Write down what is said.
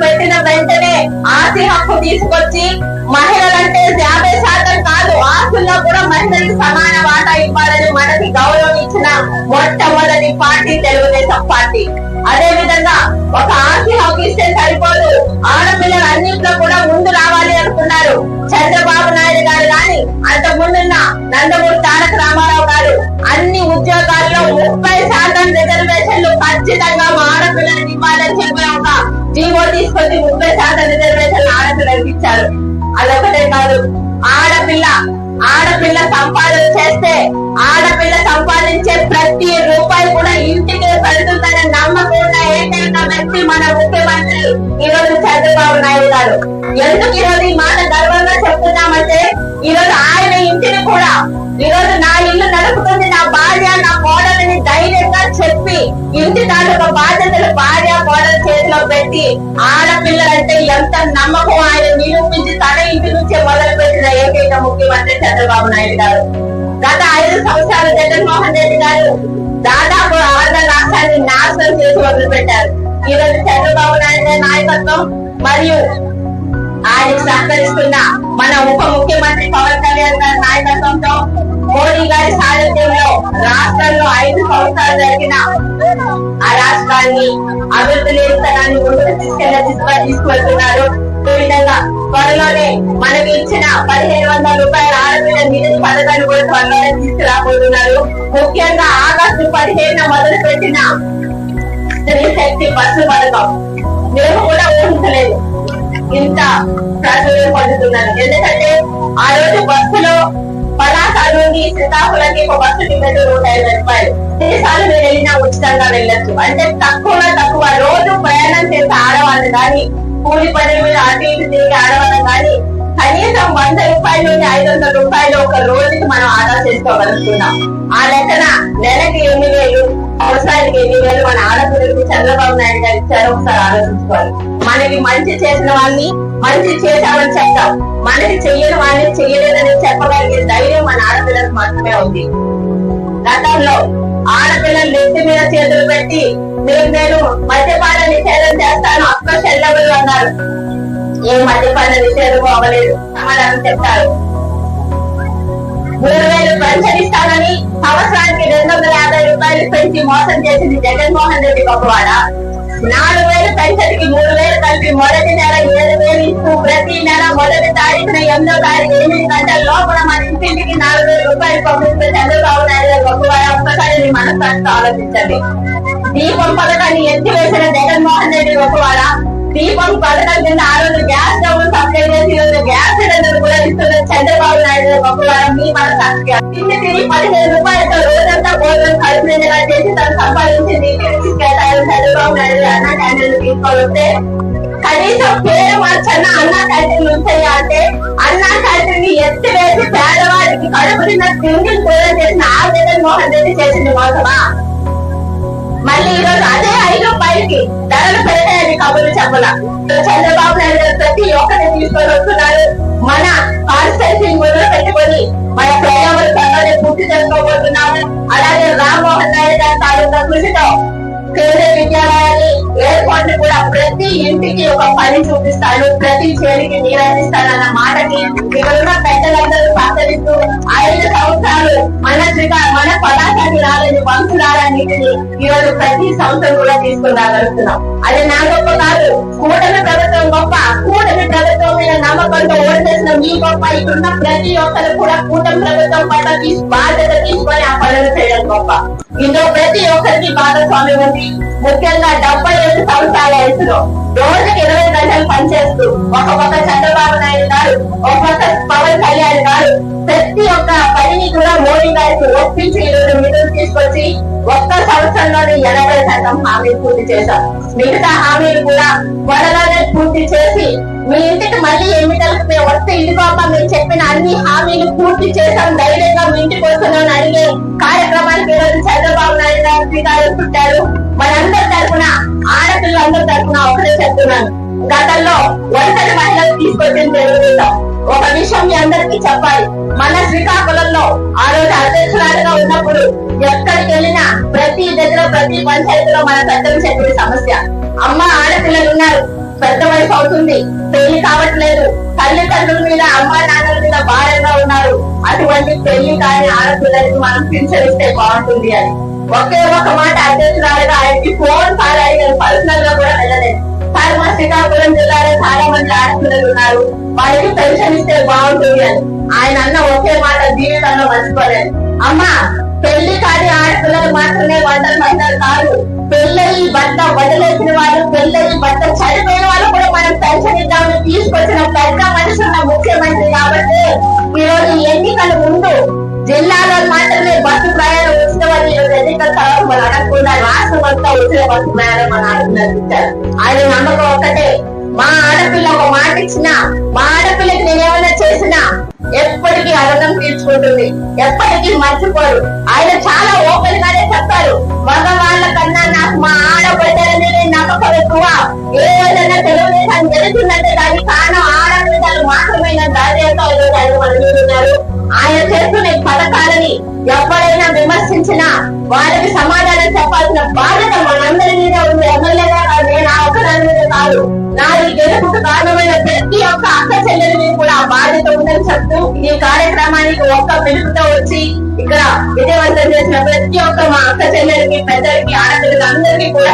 పెట్టిన వెంటనే ఆస్తి హక్కు తీసుకొచ్చి మహిళలంటే యాభై శాతం కాదు ఆస్తుల్లో కూడా మహిళలకు సమాన వాటా ఇవ్వాలని మనకి గౌరవం ఇచ్చిన మొట్టమొదటి పార్టీ తెలుగుదేశం పార్టీ. అదే విధంగా ఒక ఆస్తి హక్కు ఇస్తే సరిపోదు. ఆడపిల్లలు అన్నింటిలో కూడా ముందు రావాలి అనుకున్నారు. చంద్రబాబు నాయుడు గారు గాని అంత ముందున్న నందమూరి తారక రామారావు గారు అన్ని ఉద్యోగాల్లో ముప్పై శాతం రిజర్వేషన్లు ఖచ్చితంగా జీవో తీసుకొచ్చి ముప్పై శాతం రిజర్వేషన్ ఆడపిల్లలకు ఇచ్చారు. అదొకటే కాదు ఆడపిల్ల ఆడపిల్ల సంపాదన చేస్తే ఆడపిల్ల సంపాదించే ప్రతి రూపాయి కూడా ఇంటికి పెడుతుందనే నమ్మకం ఉన్న ఏకైక వ్యక్తి మన ముఖ్యమంత్రి ఈ రోజు చంద్రబాబు నాయుడు గారు. ఎందుకు ఈ రోజు ఈ మాట గర్వంగా చెప్తున్నామంటే ఈ రోజు ఆయన ఇంటిని కూడా ఈ రోజు నా ఇల్లు నడుపుతుంది నా భార్య చెప్పి ఇంటి దాంట్లో బాధ్యతలు భార్య కోడలు చేతిలో పెట్టి ఆడపిల్లలంటే ఎంత నమ్మకం ఆయన నిరూపించి తన ఇంటి నుంచే మొదలు పెట్టిన ఏకైక ముఖ్యమంత్రి చంద్రబాబు నాయుడు గారు. గత ఐదు సంవత్సరాలు జగన్మోహన్ రెడ్డి గారు దాదాపు ఆంధ్ర రాష్ట్రాన్ని నాశనం చేసి వదిలిపెట్టారు. ఈ రోజు చంద్రబాబు నాయుడు నాయకత్వం మరియు ఆయన సహకరిస్తున్న మన ఉప ముఖ్యమంత్రి పవన్ కళ్యాణ్ గారి నాయకత్వంతో మోడీ గారి సారథ్యంలో రాష్ట్రంలో ఐదు సంవత్సరాలు జరిగిన ఆ రాష్ట్రాన్ని అభివృద్ధి నిరంతరాన్ని ముందుకు తీసుకెళ్ళ తీసుకు- తీసుకువెళ్తున్నారు. ఈ విధంగా త్వరలోనే మనకి ఇచ్చిన పదిహేను వందల రూపాయల ఆడపిల్ల నిధి పథకాన్ని కూడా త్వరలోనే తీసుకురాబోతున్నారు. ముఖ్యంగా ఆగస్టు పదిహేను మొదలు పెట్టిన స్త్రీ శక్తి బస్సు పథకం. మేము కూడా ఊహించలేదు. ఇంత ప్రాచుర్యం పొందుతున్నారు. ఎందుకంటే ఆ రోజు బస్సులో పలాస నుండి శ్రీకాకుళంకి ఒక బస్సు టికెట్ నూట ఇరవై రూపాయలు. దేశాలు మీరు వెళ్ళినా ఉచితంగా వెళ్ళొచ్చు. అంటే తక్కువలో తక్కువ రోజు ప్రయాణం చేసే ఆడవాళ్ళు కానీ కూలి పని మీద అటు ఇటు తిరిగి ఆడవాళ్ళు కానీ కనీసం వంద రూపాయలు నుండి ఐదు వందల రూపాయలు ఒక రోజుకి మనం ఆదా చేసుకోగలుగుతున్నాం. ఆ లెక్కన నెలకి ఎన్ని వేలు వ్యవసాయానికి ఎన్ని వేలు మన ఆడపిల్లలకు చంద్రబాబు నాయుడు గారు ఇచ్చారు ఒకసారి ఆలోచించుకోవాలి మనకి మంచి చేసిన వాళ్ళని మంచి చేశామని చెప్తాం. మనకి చెయ్యని వాళ్ళని చెయ్యలేదని చెప్పగలిగే ధైర్యం మన ఆడపిల్లలకు మాత్రమే ఉంది. గతంలో ఆడపిల్లలు నెత్తి మీద చేతులు పెట్టి నేను నేను మద్యపాన నిషేధం చేస్తాను అక్క చెల్లెవులు అన్నారు. ఏ మద్యపాన నిషేధం అవ్వలేదు సమాధానం చెప్తారు. మూడు వేలు పెన్షన్ సంవత్సరానికి రెండు వందల యాభై రూపాయలు పెంచి మోసం చేసింది జగన్మోహన్ రెడ్డి గొప్పవాడ. నాలుగు వేలు పెంచడికి మూడు వేలు కలిపి మొదటి నెల ఏడు వేలు ఇస్తూ ప్రతి నెల మొదటి తారీఖున ఎనిమిదో తారీఖు ఎనిమిది గంటల లోపల మన ఇంటింటికి నాలుగు వేల రూపాయలు పంపిస్తే చంద్రబాబు నాయుడు గారు గొప్పవాడ. ఒక్కసారి మీ ఆలోచించండి. దీపం పథకాన్ని ఎత్తివేసిన జగన్మోహన్ రెడ్డి గొప్పవాడ. దీపం పథకం కింద ఆ రోజు గ్యాస్ డబ్బులు సప్లై చేసి ఈ రోజు గ్యాస్ సిలిండర్ కూడా ఇస్తున్న చంద్రబాబు నాయుడు గొప్పవారం మీ మన తిండి తిరిగి పదిహేను రూపాయలతో రోజంతా భోజనం కడుపు చేసి తను సంపాదించింది. ఇంటికి చంద్రబాబు నాయుడు గారు అన్న క్యాంటీన్లు తీసుకొని కనీసం పేరు మార్చన్న అన్న క్యాంటీన్ ఉంచాయి అంటే అన్న క్యాంటీన్ని ఎత్తివేసి పేదవాడికి కడుపు నిన్న తిండి కూడా చేసిన ఆ జగన్మోహన్ రెడ్డి చేసింది మోసమా? మళ్ళీ ఈరోజు అదే ఐదు రూపాయలకి ధరలు పెరిగాయని కబుర్లు చెప్పల. చంద్రబాబు నాయుడు గారు ప్రతి ఒక్కరిని తీసుకొని వస్తున్నారు. మన కాన్స్టెన్సీ మొదలు పెట్టుకొని మన ప్రజావర్గాన్ని పూర్తి చేసుకోబోతున్నాము. అలాగే రామ్మోహన్ నాయుడు గారి తాలూకా కృషితో కేంద్ర విద్యాలయాన్ని ఎయిర్పోర్ట్ కూడా ప్రతి ఇంటికి ఒక పని చూపిస్తాడు ప్రతి చేరికి నీరందిస్తాడన్న మాటకి ఇక్కడున్న పెద్దలందరూ సహకరిస్తూ ఐదు సంవత్సరాలు మన శ్రీకా మన పదార్థ పదార్థాన్ని రాలని వంశురాలన్నింటినీ ఈ రోజు ప్రతి సంవత్సరం కూడా తీసుకుని రాగలుగుతున్నాం అది నా గొప్ప కాదు కూటమి ప్రభుత్వం గొప్ప కూటమి ప్రభుత్వం మీద నమ్మకంతో ఓటేసిన మీ గొప్ప ఇక్కడున్న ప్రతి ఒక్కరు కూడా కూటమి ప్రభుత్వం పట్ల తీసు బాధ్యత తీసుకొని ఆ పనులు చేయడం గొప్ప. ఇందులో ప్రతి ఒక్కరికి భాగస్వామ్యం ఉంది. ముఖ్యంగా డెబ్బై ఐదు సంవత్సరాల వయసులో రోజుకి ఇరవై గంటలు పనిచేస్తూ ఒక పక్క చంద్రబాబు నాయుడు గారు ఒక పక్క పవన్ కళ్యాణ్ గారు ప్రతి ఒక్క పనిని కూడా మోడీ గారికి ఒప్పించి ఈరోజు నిధులు తీసుకొచ్చి ఒక్క సంవత్సరంలోనే ఎనభై శాతం హామీలు పూర్తి చేశారు. మిగతా హామీలు కూడా త్వరలోనే పూర్తి చేసి మీ ఇంటికి మళ్ళీ ఎన్నికలకు మేము వస్తే ఇదిగోక మీరు చెప్పిన అన్ని హామీలు పూర్తి చేశాం. ధైర్యంగా మీ ఇంటికి వస్తున్నాను అడిగే కార్యక్రమానికి ఈరోజు చంద్రబాబు నాయుడు గారు శ్రీకారం చుట్టారు. మనందరి తరఫున ఆడపిల్లలందరి తరఫున ఒకటే చెప్తున్నాను. గతంలో ఒంటరి మహిళలు తీసుకొచ్చిన తెలుగుదేశం ఒక విషయం మీ అందరికీ చెప్పాలి. మన శ్రీకాకుళంలో ఆ రోజు అధ్యక్షురాలుగా ఉన్నప్పుడు ఎక్కడికి వెళ్ళినా ప్రతి దగ్గర ప్రతి పంచాయతీలో మన పెద్దలు చెప్పిన సమస్య? అమ్మ ఆడపిల్లలు ఉన్నారు. పెద్ద అవుతుంది. పెళ్ళి కావట్లేదు. తల్లిదండ్రుల మీద అమ్మ నాన్నల మీద భారంగా ఉన్నారు. అటువంటి పెళ్ళి కాని ఆడపిల్లలకి మనం పింఛనిస్తే బాగుంటుంది అని. ఒకే ఒక మాట అధ్యక్షురాలుగా ఆయనకి ఫోన్ కాల్ పర్సనల్గా కూడా వెళ్ళలేదు. సార్ మా శ్రీకాకుళం జిల్లాలో చాలా మంది ఆడపిల్లలు ఉన్నారు. వాళ్ళకి పెన్షన్ ఇస్తే బాగుంటుంది అని. ఆయన అన్న ఒకే మాట జీవితంలో మర్చిపోలేదు అమ్మా పెళ్ళి కాని ఆడపిల్లలు మాత్రమే వంటలు మహిళలు కాదు. పెళ్ళయి భర్త వదిలేసిన వాళ్ళు పెళ్ళయి భర్త చనిపోయిన వాళ్ళు కూడా మనం పెన్షన్ ఇద్దామని తీసుకొచ్చిన పెద్ద మనిషి ఉన్న ముఖ్యమంత్రి కాబట్టి ఈరోజు రోజు ఎన్నికల ముందు జిల్లాలో మాత్రమే బస్సు ప్రయాణం ఉచితమని అడగకుండా రాష్ట్రం అంతా ఉచిత బస్సు ప్రయాణం మన ఆడపిల్లలకు ఇచ్చారు ఆయన నమ్మకం ఒకటే మా ఆడపిల్ల ఒక మాట ఇచ్చిన మా ఆడపిల్లకి నేనేమైనా చేసినా ఎప్పటికీ అరణం తీర్చుకుంటుంది. ఎప్పటికీ మర్చిపోరు. ఆయన చాలా ఓపెన్ గానే చెప్పారు మగవాళ్ళ కన్నా నాకు మా ఆడబిడ్డల మీద నమ్మకం ఎక్కువ. ఏ రోజైనా తెలుగుదేశం జరుగుతుందంటే దానికి కారణం ఆడబిడ్డలు మాత్రమే ధైర్యంతో ఆయన చేస్తున్న పథకాలని ఎవరైనా విమర్శించినా వారికి సమాధానం చెప్పాల్సిన బాధ్యత మనందరి మీద ఉంది. ఎమ్మెల్యేగా కాదు, నేను ఆ ఒక్కదాని మీద కాదు. నాది గెలుపుకు కారణమైన ప్రతి ఒక్క అక్క చెల్లెల మీద కూడా ఆ బాధ్యత ఉందని చెప్తూ ఈ కార్యక్రమానికి ఒక్క పిలుపుతో వచ్చి ఇక్కడ విజయవంతం చేసిన ప్రతి ఒక్క మా అక్క చెల్లెలకి పెద్దలకి ఆడపిల్లకి అందరికీ కూడా